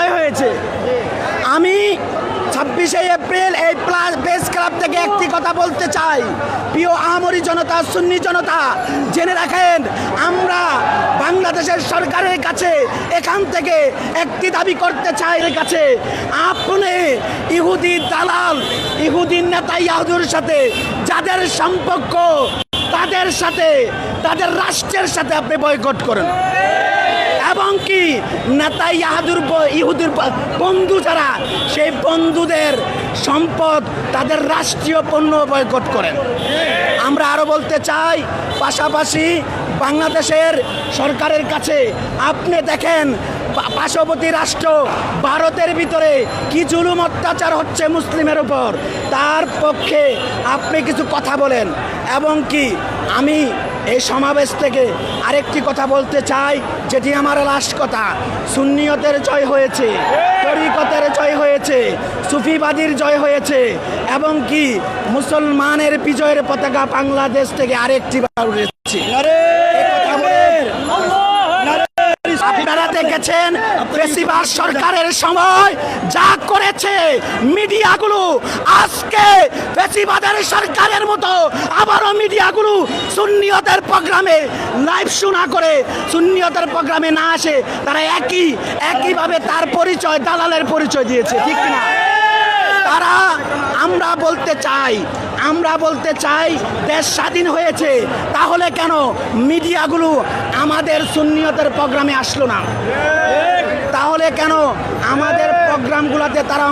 জয় হয়েছে। আমি ছাব্বিশে এপ্রিল এই প্লাস প্রেস ক্লাব থেকে একটি কথা বলতে চাই। প্রিয় আমরি জনতা, সুন্নি জনতা, জেনে রাখেন, আমরা বাংলাদেশের সরকারের কাছে এখান থেকে একটি দাবি করতে চাই এর কাছে। আপনি ইহুদি দালাল ইহুদিন নেতা ইয়াহুদুর সাথে যাদের সম্পর্ক, তাদের সাথে, তাদের রাষ্ট্রের সাথে আপনি বয়কট করেন। এবং কি নেতা ইয়াহাদুর ইহুদুর বন্ধু যারা, সেই বন্ধুদের সম্পদ তাদের রাষ্ট্রীয় পণ্য বয়কট করেন। আমরা আরও বলতে চাই, পাশাপাশি বাংলাদেশের সরকারের কাছে আপনি দেখেন পার্শ্ববর্তী রাষ্ট্র ভারতের ভিতরে কি জুলুম অত্যাচার হচ্ছে মুসলিমের উপর। তার পক্ষে আপনি কিছু কথা বলেন, এবং কি আমি এই সমাবেশ থেকে আরেকটি কথা বলতে চাই, যেটি আমার লাস্ট কথা। সুন্নিয়তের জয় হয়েছে, তরিকতের জয় হয়েছে, সুফিবাদীর জয় হয়েছে, এবং কি মুসলমানের বিজয়ের পতাকা বাংলাদেশ থেকে আরেকটি বার উড়েছে এই কথা বলেন। আপনারা দেখেছেন বেশিরভাগ সরকারের সময় যা করেছে মিডিয়াগুলো, আজকে বেশিবাদের সরকারের মতো আবারও মিডিয়াগুলো সুন্নিয়তের প্রোগ্রামে লাইভ শোনা করে, সুন্নিয়তের প্রোগ্রামে না আসে, তারা একই, একইভাবে তার পরিচয়, দালালের পরিচয় দিয়েছে, ঠিক না তারা, আমরা বলতে চাই আমরা বলতে চাই দেশ স্বাধীন হয়েছে, তাহলে কেন মিডিয়াগুলো আমাদের সুন্নিয়তের প্রোগ্রামে আসলো না? তাহলে কেন আমাদের প্রোগ্রামগুলোতে তারা